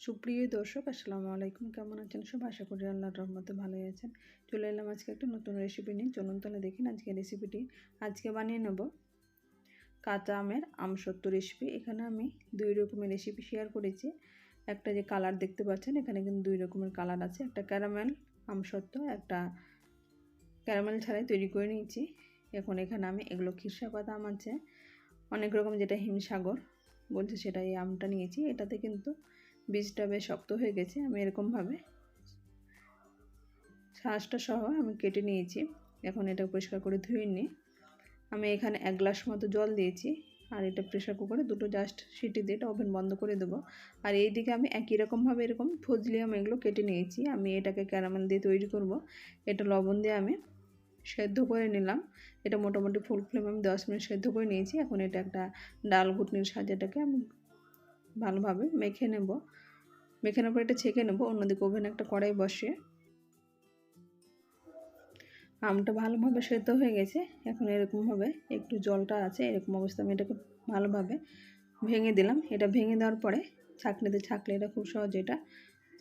সুপ্রিয় দর্শক, আসসালামু আলাইকুম। কেমন আছেন? সব আশা করি আল্লাহর রহমতে ভালোই আছেন। চলে এলাম আজকে একটা নতুন রেসিপি নিয়ে। চলুন তাহলে দেখেন আজকে রেসিপিটি আজকে বানিয়ে নেব কাঁচা আমের আমসত্ব রেসিপি এখানে আমি দুই রকমের রেসিপি শেয়ার করেছি। একটা যে কালার দেখতে পাচ্ছেন, এখানে কিন্তু দুই রকমের কালার আছে। একটা ক্যারামেল আমসত্ব একটা ক্যারামেল ছাড়াই তৈরি করে নিয়েছি। এখন এখানে আমি এগুলো খিরসা আম আছে। অনেক রকম যেটা হিমসাগর বলছে সেটা এই আমটা নিয়েছি। এটাতে কিন্তু বীজটা বেশ শক্ত হয়ে গেছে, আমি এরকমভাবে শ্বাসটা সহ আমি কেটে নিয়েছি। এখন এটা পরিষ্কার করে ধুয়ে নিই। আমি এখানে এক গ্লাস মতো জল দিয়েছি আর এটা প্রেশার কুকারে দুটো জাস্ট সিটি দিয়ে এটা ওভেন বন্ধ করে দেবো। আর এই দিকে আমি একই রকমভাবে এরকম ফজলি আমি এগুলো কেটে নিয়েছি। আমি এটাকে ক্যারামেল দিয়ে তৈরি করব। এটা লবণ দিয়ে আমি সেদ্ধ করে নিলাম। এটা মোটামুটি ফুল ফ্লেম আমি দশ মিনিট সেদ্ধ করে নিয়েছি। এখন এটা একটা ডাল ঘুটনির সাহায্যে এটাকে আমি ভালোভাবে মেখে নেব। মেখে নেওয়ার পর এটা ছেঁকে নেব। অন্যদিকে ওভেন একটা কড়াই বসিয়ে। আমটা ভালোভাবে সেদ্ধ হয়ে গেছে। এখন এরকমভাবে একটু জলটা আছে, এরকম অবস্থা আমি এটাকে ভালোভাবে ভেঙে দিলাম। এটা ভেঙে দেওয়ার পরে ছাঁকনিতে ছাঁকলে এটা খুব সহজে এটা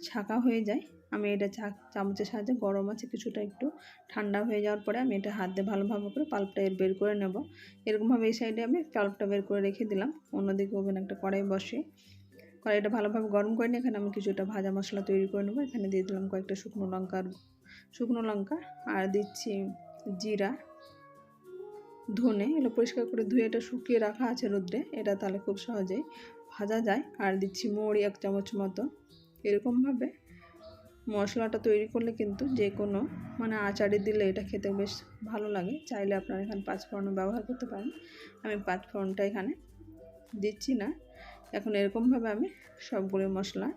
ছাঁকা হয়ে যায়। আমি এটা চামচের সাহায্যে গরম আছে কিছুটা একটু। ঠান্ডা হয়ে যাওয়ার পরে আমি এটা হাত দিয়ে ভালোভাবে করে পাল্পটা এর বের করে নেব। এরকমভাবে এই সাইডে আমি পাল্পটা বের করে রেখে দিলাম। অন্যদিকে ওভেন একটা কড়াই বসে। কড়াইটা ভালোভাবে গরম করে নিয়ে এখানে আমি কিছুটা ভাজা মশলা তৈরি করে নেব। এখানে দিয়ে দিলাম কয়েকটা শুকনো লঙ্কার শুকনো লঙ্কা আর দিচ্ছি জিরা, ধনে। এগুলো পরিষ্কার করে ধুয়ে এটা শুকিয়ে রাখা আছে রোদ্রে। এটা তাহলে খুব সহজেই ভাজা যায়। আর দিচ্ছি মৌরি এক চামচ মতো এরকমভাবে মশলাটা তৈরি করলে কিন্তু যে কোনো মানে আচারে দিলে এটা খেতে বেশ ভালো লাগে। চাইলে আপনারা এখানে পাঁচফোড়ন ব্যবহার করতে পারেন। আমি পাঁচফোড়নটা এখানে দিচ্ছি না। এখন এরকমভাবে আমি সবগুলো মশলা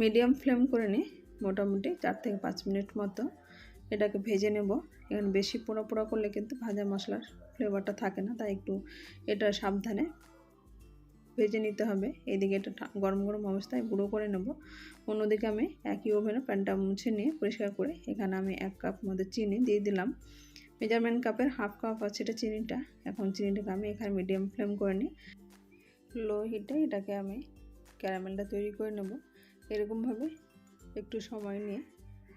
মিডিয়াম ফ্লেম করে নিই, মোটামুটি চার থেকে পাঁচ মিনিট মতো। এটাকে ভেজে নেব। এখানে বেশি পোড়া পোড়া করলে কিন্তু ভাজা মশলার ফ্লেভারটা থাকে না, তাই একটু এটা সাবধানে ভেজে নিতে হবে। এদিকে এটা গরম গরম অবস্থায় গুঁড়ো করে নেব। অন্যদিকে আমি একই ওভেনে প্যানটা মুছে নিয়ে পরিষ্কার করে এখানে আমি এক কাপ মতো চিনি দিয়ে দিলাম। মেজারমেন্ট কাপের হাফ কাপ আছে এটা চিনিটা। এখন চিনিটাকে আমি এখানে মিডিয়াম ফ্লেম করে নিই। লো হিটে এটাকে আমি ক্যারামেলটা তৈরি করে নেব। এরকমভাবে একটু সময় নিয়ে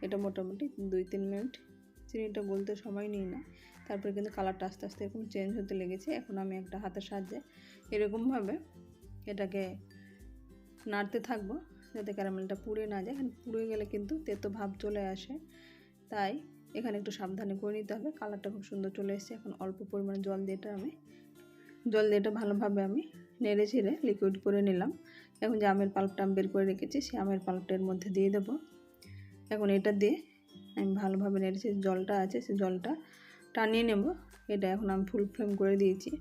এটা মোটামুটি দুই তিন মিনিট চিনিটা গলতে সময় নিই না। তারপরে কিন্তু কালারটা আস্তে আস্তে এরকম চেঞ্জ হতে লেগেছে। এখন আমি একটা হাতের সাহায্যে এরকমভাবে এটাকে নাড়তে থাকব যাতে ক্যারামেলটা পুড়ে না যায়। এখানে পুড়ে গেলে কিন্তু তেতো ভাব চলে আসে। তাই এখানে একটু সাবধানে করে নিতে হবে। কালারটা খুব সুন্দর চলে এসেছে। এখন অল্প পরিমাণে জল দিয়ে এটা আমি জল দিয়ে এটা ভালোভাবে আমি নেড়ে ছেড়ে লিকুইড করে নিলাম। এখন যে আমের পাল্পটা আমি বের করে রেখেছি, সেই আমের পাল্পটার মধ্যে দিয়ে দেবো। এখন এটা দিয়ে আমি ভালোভাবে নেড়েছি জলটা আছে, সে জলটা টানিয়ে নেব। এটা এখন আমি ফুল ফ্লেম করে দিয়েছি।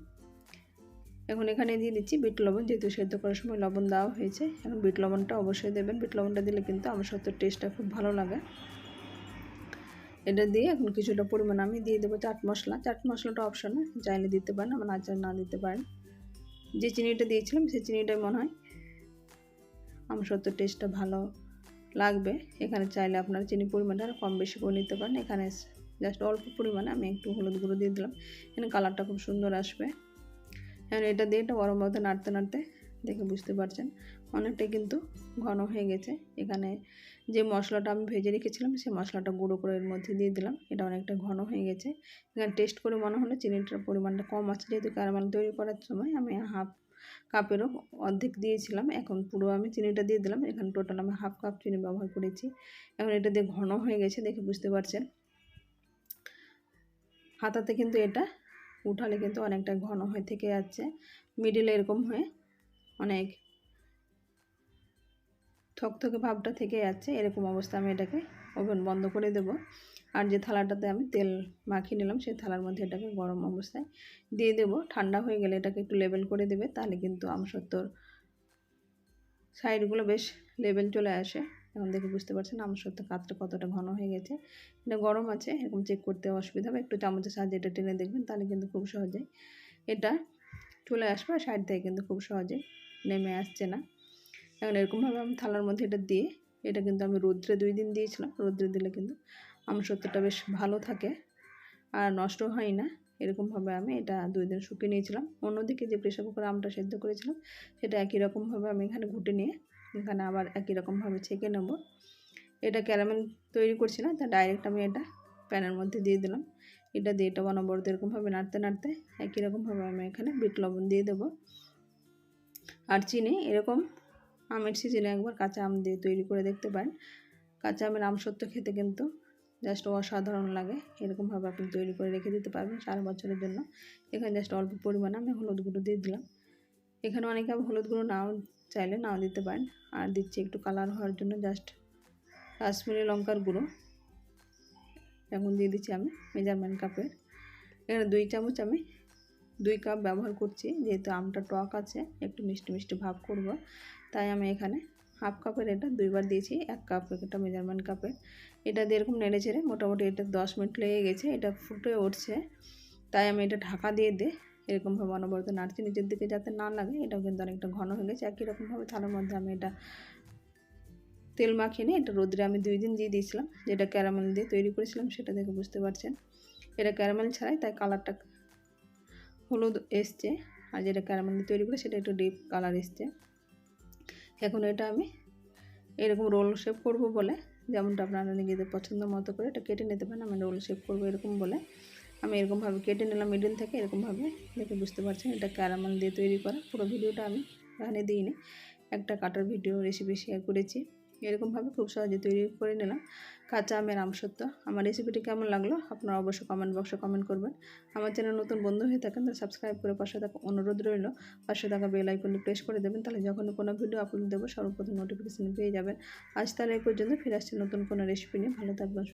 এখন এখানে দিয়ে দিচ্ছি বিট লবণ, যেহেতু সেদ্ধ করার সময় লবণ দেওয়া হয়েছে। এখন বিট লবণটা অবশ্যই দেবেন। বিট লবণটা দিলে কিন্তু আমার সত্যি টেস্টটা খুব ভালো লাগে। এটা দিয়ে এখন কিছুটা পরিমাণ আমি দিয়ে দেবো চাট মশলা। চাট মশলাটা অপশনে চাইলে দিতে পারেন আমার আচার না দিতে পারেন। যে চিনিটা দিয়েছিলাম সেই চিনিটাই মনে হয় আমার সত্যি টেস্টটা ভালো লাগবে। এখানে চাইলে আপনারা চিনি পরিমাণটা কম বেশি করে নিতে পারেন। এখানে জাস্ট অল্প পরিমাণে আমি একটু হলুদ গুঁড়ো দিয়ে দিলাম। এখানে কালারটা খুব সুন্দর আসবে। এখন এটা দিয়ে এটা গরম মতো নাড়তে নাড়তে দেখে বুঝতে পারছেন। অনেকটাই কিন্তু ঘন হয়ে গেছে। এখানে যে মশলাটা আমি ভেজে রেখেছিলাম, সেই মশলাটা গুঁড়ো করে এর মধ্যে দিয়ে দিলাম। এটা অনেকটা ঘন হয়ে গেছে। এখানে টেস্ট করে মনে হলো চিনিটার পরিমাণটা কম আছে। যেহেতু ক্যারামেল তৈরি করার সময় আমি হাফ কাপেরও অর্ধেক দিয়েছিলাম। এখন পুরো আমি চিনিটা দিয়ে দিলাম। এখানে টোটাল আমি হাফ কাপ চিনি ব্যবহার করেছি। এখন এটা দিয়ে ঘন হয়ে গেছে দেখে বুঝতে পারছেন। হাতাতে কিন্তু এটা উঠালে কিন্তু অনেকটা ঘন হয়ে থেকে যাচ্ছে মিডিলে এরকম হয়ে অনেক থকথকে ভাবটা থেকে যাচ্ছে, এরকম অবস্থা আমি এটাকে ওভেন বন্ধ করে দেব। আর যে থালাটাতে আমি তেল মাখিয়ে নিলাম, সেই থালার মধ্যে এটাকে গরম অবস্থায় দিয়ে দেব। ঠান্ডা হয়ে গেলে এটাকে একটু লেবেল করে দেবে, তাহলে কিন্তু আমসত্তর সাইডগুলো বেশ লেবেল চলে আসে। এখন দেখে বুঝতে পারছেন আমসত্তর কাতটা কতটা ঘন হয়ে গেছে। এটা গরম আছে, এরকম চেক করতে অসুবিধা হবে। একটু চামচের সাহায্যে এটা টেনে দেখবেন, তাহলে কিন্তু খুব সহজে এটা চলে আসবে আর সাইড থেকে কিন্তু খুব সহজে নেমে আসছে না। এখন এরকমভাবে আমি থালার মধ্যে এটা দিয়ে, এটা কিন্তু আমি রৌদ্রে দুই দিন দিয়েছিলাম, রৌদ্রে দিলে কিন্তু আমসত্বটা বেশ ভালো থাকে আর নষ্ট হয় না। এরকমভাবে আমি এটা দুই দিন শুকিয়ে নিয়েছিলাম। অন্যদিকে যে প্রেশার কুকারে আমটা সেদ্ধ করেছিলাম, সেটা একই রকমভাবে আমি এখানে ঘুটে নিয়ে এখানে আবার একই রকমভাবে ছেঁকে নেব। এটা ক্যারামেল তৈরি করছি না, তা ডাইরেক্ট আমি এটা প্যানের মধ্যে দিয়ে দিলাম। এটা দিয়ে এটা অনবরত এরকমভাবে নাড়তে নাড়তে একই রকমভাবে আমি এখানে বিট লবণ দিয়ে দেবো। আর চিনি, এরকম আমের সিজনে একবার কাঁচা আম দিয়ে তৈরি করে দেখতে পারেন। কাঁচা আমের আমসত্ব খেতে কিন্তু জাস্ট অসাধারণ লাগে। এরকমভাবে আপনি তৈরি করে রেখে দিতে পারবেন সারা বছরের জন্য। এখানে জাস্ট অল্প পরিমাণে আমি হলুদ গুঁড়ো দিয়ে দিলাম। এখানে অনেকে হলুদ গুঁড়ো নাও চাইলে নাও দিতে পারেন। আর দিচ্ছি একটু কালার হওয়ার জন্য জাস্ট কাশ্মীরি লঙ্কার গুঁড়ো। এখন দিয়ে দিচ্ছি আমি মেজারমেন্ট কাপের এখানে দুই চামচ আমি দুই কাপ ব্যবহার করছি, যেহেতু আমটা টক আছে, একটু মিষ্টি মিষ্টি ভাব করব। তাই আমি এখানে হাফ কাপের এটা দুইবার দিয়েছি, এক কাপ একটা মেজারমেন্ট কাপের এটা দিয়ে এরকম নেড়ে ছেড়ে মোটামুটি এটা দশ মিনিট লেগে গেছে, এটা ফুটে উঠছে। তাই আমি এটা ঢাকা দিয়ে দিই এরকমভাবে অনবরত নাড়ছি নিচের দিকে যাতে না লাগে, এটাও কিন্তু অনেকটা ঘন হয়ে গেছে। একই রকমভাবে থালার মধ্যে আমি এটা তেল মাখিয়ে নিয়ে, এটা রোদ্রে আমি দুই দিন দিয়ে দিয়েছিলাম, যেটা ক্যারামেল দিয়ে তৈরি করেছিলাম, সেটা দেখে বুঝতে পারছেন। এটা ক্যারামেল ছাড়াই তাই কালারটা হলুদ এসছে, আর যেটা ক্যারামেল দিয়ে তৈরি করে, সেটা একটু ডিপ কালার এসছে। এখন এটা আমি এরকম রোল শেপ করব বলে, যেমনটা আপনারা নিজেদের পছন্দ মতো করে এটা কেটে নিতে পারেন, আমি রোল শেপ করব এরকম বলে। আমি এরকমভাবে কেটে নিলাম মিডিল থেকে এরকমভাবে দেখে বুঝতে পারছেন এটা ক্যারামেল দিয়ে তৈরি করা। পুরো ভিডিওটা আমি এখানে দিইনি। একটা কাটার ভিডিও রেসিপি শেয়ার করেছি। এরকমভাবে খুব সহজে তৈরি করে নিলাম। কাঁচা আমের আমসত্ব আমার রেসিপিটি কেমন লাগল আপনারা অবশ্যই কমেন্ট বক্সে কমেন্ট করবেন। আমার চ্যানেল নতুন বন্ধু হয়ে থাকেন তাহলে সাবস্ক্রাইব করে পাশে থাকা অনুরোধ রইল। পাশে থাকা বেল আইকনটি প্রেস করে দেবেন, তাহলে যখন কোনো ভিডিও আপলোড দেবো সর্বপ্রথম নোটিফিকেশন পেয়ে যাবেন। আজ তাহলে এই পর্যন্ত, ফিরে আসছে নতুন কোনো রেসিপি নিয়ে। ভালো থাকবেন